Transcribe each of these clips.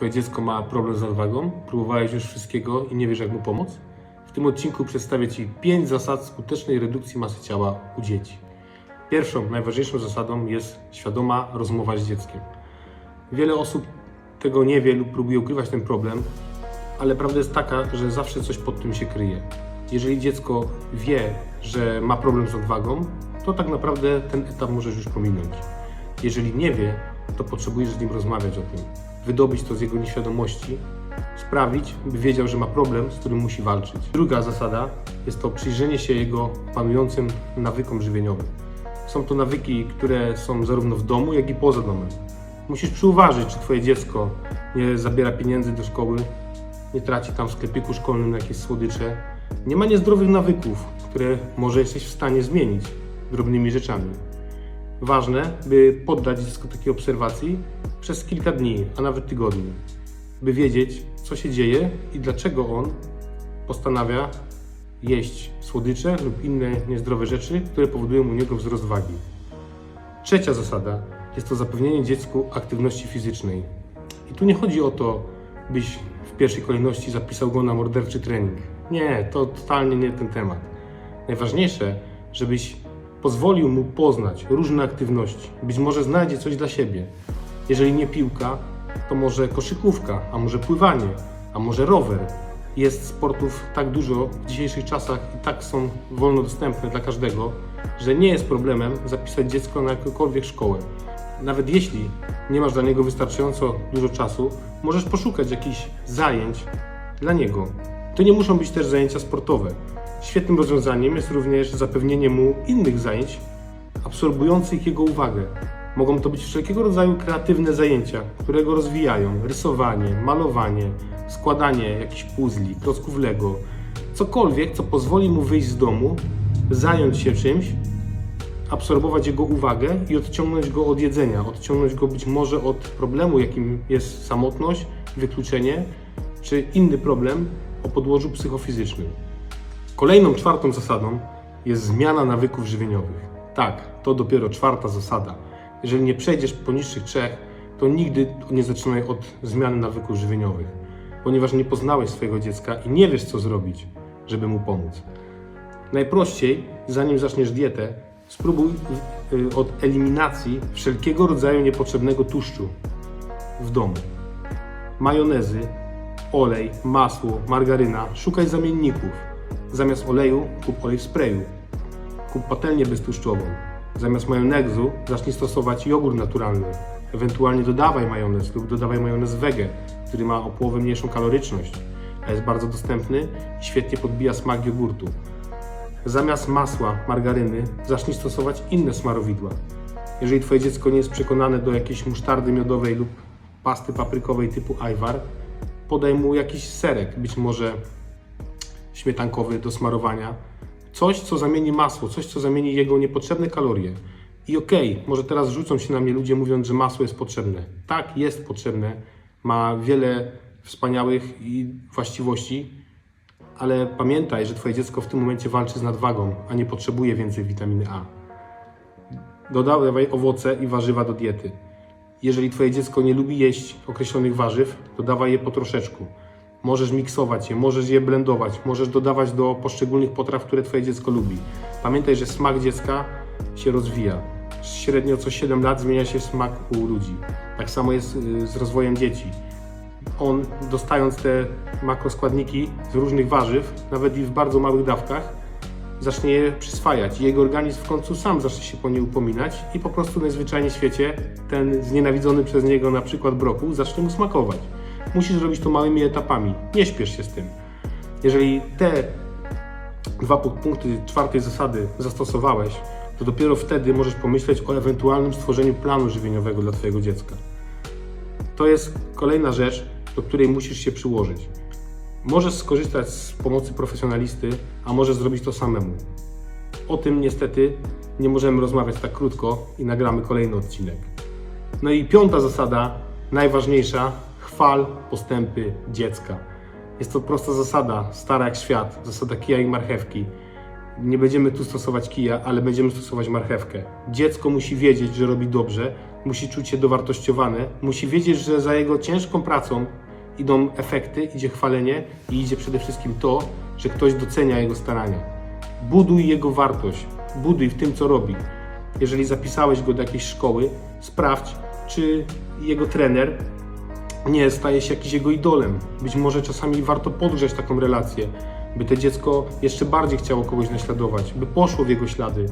Twoje dziecko ma problem z nadwagą, próbowałeś już wszystkiego i nie wiesz jak mu pomóc? W tym odcinku przedstawię Ci 5 zasad skutecznej redukcji masy ciała u dzieci. Pierwszą, najważniejszą zasadą jest świadoma rozmowa z dzieckiem. Wiele osób tego nie wie lub próbuje ukrywać ten problem, ale prawda jest taka, że zawsze coś pod tym się kryje. Jeżeli dziecko wie, że ma problem z odwagą, to tak naprawdę ten etap możesz już pominąć. Jeżeli nie wie, to potrzebujesz z nim rozmawiać o tym, wydobyć to z jego nieświadomości, sprawić, by wiedział, że ma problem, z którym musi walczyć. Druga zasada jest to przyjrzenie się jego panującym nawykom żywieniowym. Są to nawyki, które są zarówno w domu, jak i poza domem. Musisz przyuważyć, czy twoje dziecko nie zabiera pieniędzy do szkoły, nie traci tam w sklepiku szkolnym na jakieś słodycze, nie ma niezdrowych nawyków, które może jesteś w stanie zmienić drobnymi rzeczami. Ważne, by poddać dziecko takiej obserwacji przez kilka dni, a nawet tygodni, by wiedzieć, co się dzieje i dlaczego on postanawia jeść słodycze lub inne niezdrowe rzeczy, które powodują u niego wzrost wagi. Trzecia zasada jest to zapewnienie dziecku aktywności fizycznej. I tu nie chodzi o to, byś w pierwszej kolejności zapisał go na morderczy trening. Nie, to totalnie nie ten temat. Najważniejsze, żebyś pozwolił mu poznać różne aktywności. Być może znajdzie coś dla siebie. Jeżeli nie piłka, to może koszykówka, a może pływanie, a może rower. Jest sportów tak dużo w dzisiejszych czasach i tak są wolno dostępne dla każdego, że nie jest problemem zapisać dziecko na jakąkolwiek szkołę. Nawet jeśli nie masz dla niego wystarczająco dużo czasu, możesz poszukać jakichś zajęć dla niego. To nie muszą być też zajęcia sportowe. Świetnym rozwiązaniem jest również zapewnienie mu innych zajęć absorbujących jego uwagę. Mogą to być wszelkiego rodzaju kreatywne zajęcia, które go rozwijają: rysowanie, malowanie, składanie jakichś puzli, klocków Lego, cokolwiek, co pozwoli mu wyjść z domu, zająć się czymś, absorbować jego uwagę i odciągnąć go od jedzenia, odciągnąć go być może od problemu, jakim jest samotność, wykluczenie czy inny problem o podłożu psychofizycznym. Kolejną czwartą zasadą jest zmiana nawyków żywieniowych. Tak, to dopiero czwarta zasada. Jeżeli nie przejdziesz poniższych trzech, to nigdy nie zaczynaj od zmiany nawyków żywieniowych, ponieważ nie poznałeś swojego dziecka i nie wiesz, co zrobić, żeby mu pomóc. Najprościej, zanim zaczniesz dietę, spróbuj y, od eliminacji wszelkiego rodzaju niepotrzebnego tłuszczu w domu. Majonezy, olej, masło, margaryna. Szukaj zamienników. Zamiast oleju kup olej w sprayu. Kup patelnię beztłuszczową. Zamiast majonezu zacznij stosować jogurt naturalny. Ewentualnie dodawaj majonez lub dodawaj majonez wege, który ma o połowę mniejszą kaloryczność, a jest bardzo dostępny i świetnie podbija smak jogurtu. Zamiast masła, margaryny, zacznij stosować inne smarowidła. Jeżeli Twoje dziecko nie jest przekonane do jakiejś musztardy miodowej lub pasty paprykowej typu ajwar, podaj mu jakiś serek, być może śmietankowy do smarowania. Coś, co zamieni masło, coś, co zamieni jego niepotrzebne kalorie. I okej, może teraz rzucą się na mnie ludzie mówiąc, że masło jest potrzebne. Tak, jest potrzebne. Ma wiele wspaniałych i właściwości, ale pamiętaj, że Twoje dziecko w tym momencie walczy z nadwagą, a nie potrzebuje więcej witaminy A. Dodawaj owoce i warzywa do diety. Jeżeli Twoje dziecko nie lubi jeść określonych warzyw, dodawaj je po troszeczku. Możesz miksować je, możesz je blendować, możesz dodawać do poszczególnych potraw, które Twoje dziecko lubi. Pamiętaj, że smak dziecka się rozwija. Średnio co 7 lat zmienia się smak u ludzi. Tak samo jest y, z rozwojem dzieci. On, dostając te makroskładniki z różnych warzyw, nawet i w bardzo małych dawkach, zacznie je przyswajać. Jego organizm w końcu sam zacznie się po nie upominać i po prostu najzwyczajniej w świecie ten znienawidzony przez niego na przykład brokuł zacznie mu smakować. Musisz robić to małymi etapami. Nie śpiesz się z tym. Jeżeli te dwa pu- punkty czwartej zasady zastosowałeś, to dopiero wtedy możesz pomyśleć o ewentualnym stworzeniu planu żywieniowego dla Twojego dziecka. To jest kolejna rzecz, do której musisz się przyłożyć. Możesz skorzystać z pomocy profesjonalisty, a możesz zrobić to samemu. O tym niestety nie możemy rozmawiać tak krótko i nagramy kolejny odcinek. No i piąta zasada, najważniejsza, chwal postępy dziecka. Jest to prosta zasada, stara jak świat, zasada kija i marchewki. Nie będziemy tu stosować kija, ale będziemy stosować marchewkę. Dziecko musi wiedzieć, że robi dobrze, musi czuć się dowartościowany, musi wiedzieć, że za jego ciężką pracą idą efekty, idzie chwalenie i idzie przede wszystkim to, że ktoś docenia jego starania. Buduj jego wartość, buduj w tym, co robi. Jeżeli zapisałeś go do jakiejś szkoły, sprawdź, czy jego trener nie staje się jakiś jego idolem. Być może czasami warto podgrzać taką relację, by to dziecko jeszcze bardziej chciało kogoś naśladować, by poszło w jego ślady.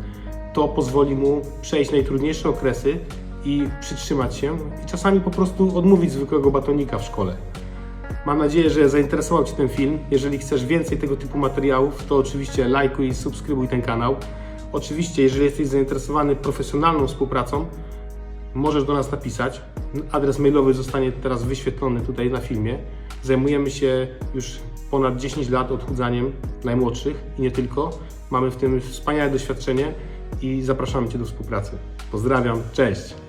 To pozwoli mu przejść najtrudniejsze okresy i przytrzymać się i czasami po prostu odmówić zwykłego batonika w szkole. Mam nadzieję, że zainteresował Cię ten film. Jeżeli chcesz więcej tego typu materiałów, to oczywiście lajkuj i subskrybuj ten kanał. Oczywiście, jeżeli jesteś zainteresowany profesjonalną współpracą, możesz do nas napisać. Adres mailowy zostanie teraz wyświetlony tutaj na filmie. Zajmujemy się już ponad 10 lat odchudzaniem najmłodszych i nie tylko. Mamy w tym wspaniałe doświadczenie i zapraszamy Cię do współpracy. Pozdrawiam, cześć!